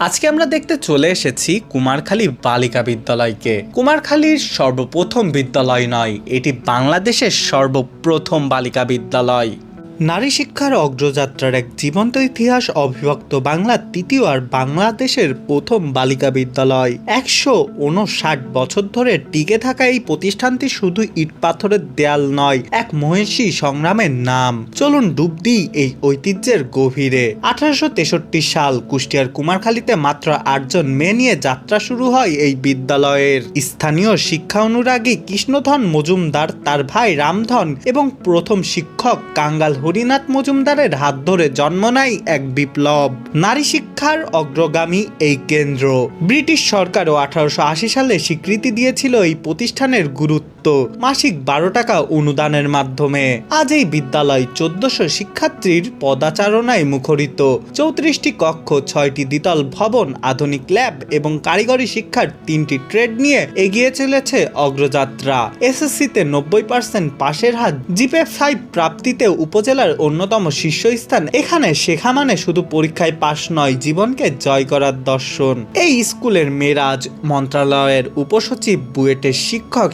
আজকে আমরা দেখতে চলে এসেছি কুমারখালী বালিকা বিদ্যালয়কে। কুমারখালীর সর্বপ্রথম বিদ্যালয় নয়, এটি বাংলাদেশের সর্বপ্রথম বালিকা বিদ্যালয়। নারী শিক্ষার অগ্রযাত্রার এক জীবন্ত ইতিহাস অবিভক্ত বাংলার তৃতীয় আর বাংলাদেশের প্রথম বালিকা বিদ্যালয়। একশো উনষাট বছর ধরে টিকে থাকা এই প্রতিষ্ঠানটি শুধু ইট পাথরের দেয়াল নয়, এক মহিষী সংগ্রামের নাম। চলুন ডুব দিই এই ঐতিহ্যের গভীরে। আঠারোশো তেষট্টি সাল কুষ্টিয়ার কুমারখালীতে মাত্র আটজন মেয়ে নিয়ে যাত্রা শুরু হয় এই বিদ্যালয়ের। স্থানীয় শিক্ষা অনুরাগী কৃষ্ণধন মজুমদার, তার ভাই রামধন এবং প্রথম শিক্ষক কাঙ্গাল হরিনাথ মজুমদারের হাত ধরে জন্ম নেয় এক বিপ্লব। নারী শিক্ষার অগ্রগামী এই কেন্দ্র। ব্রিটিশ সরকারও আঠারোশো আশি সালে স্বীকৃতি দিয়েছিল এই প্রতিষ্ঠানের গুরুত্ব। মাসিক বারো টাকা অনুদানের মাধ্যমে আজ এই বিদ্যালয় চোদ্দশো শিক্ষার্থীর পদাচারণায় মুখরিত। চৌত্রিশটি কক্ষ, ছয়টি দ্বিতল ভবন, আধুনিক ল্যাব এবং কারিগরি শিক্ষার তিনটি ট্রেড নিয়ে এগিয়ে চলেছে অগ্রযাত্রা। এসএসসিতে নব্বই পার্সেন্ট পাশের হার, জিপে ফাইভ প্রাপ্তিতে উপজেলার অন্যতম শীর্ষস্থান। এখানে শেখা মানে শুধু পরীক্ষায় পাশ নয়, জীবনকে জয় করার দর্শন। এই স্কুলের মেরাজ মন্ত্রণালয়ের উপসচিব বুয়েটের শিক্ষক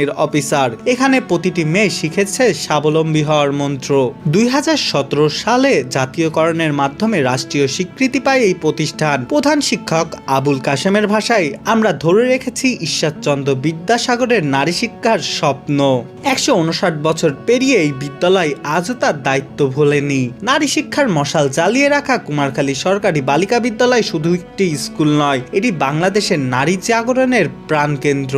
সেনাবাহিনীর অফিসার। এখানে প্রতিটি মেয়ে শিখেছে স্বাবলম্বী হওয়ার মন্ত্র। দুই হাজার সতেরো সালে জাতীয়করণের মাধ্যমে রাষ্ট্রীয় স্বীকৃতি পায় এই প্রতিষ্ঠান। প্রধান শিক্ষক আবুল কাশেমের ভাষায়, আমরা ধরে রেখেছি ঈশ্বরচন্দ্র বিদ্যাসাগরের নারী শিক্ষার স্বপ্ন। একশো উনষাট বছর পেরিয়ে এই বিদ্যালয় আজও তার দায়িত্ব ভোলেনি। নারী শিক্ষার মশাল জ্বালিয়ে রাখা কুমারখালী সরকারি বালিকা বিদ্যালয় শুধু একটি স্কুল নয়, এটি বাংলাদেশের নারী জাগরণের প্রাণকেন্দ্র।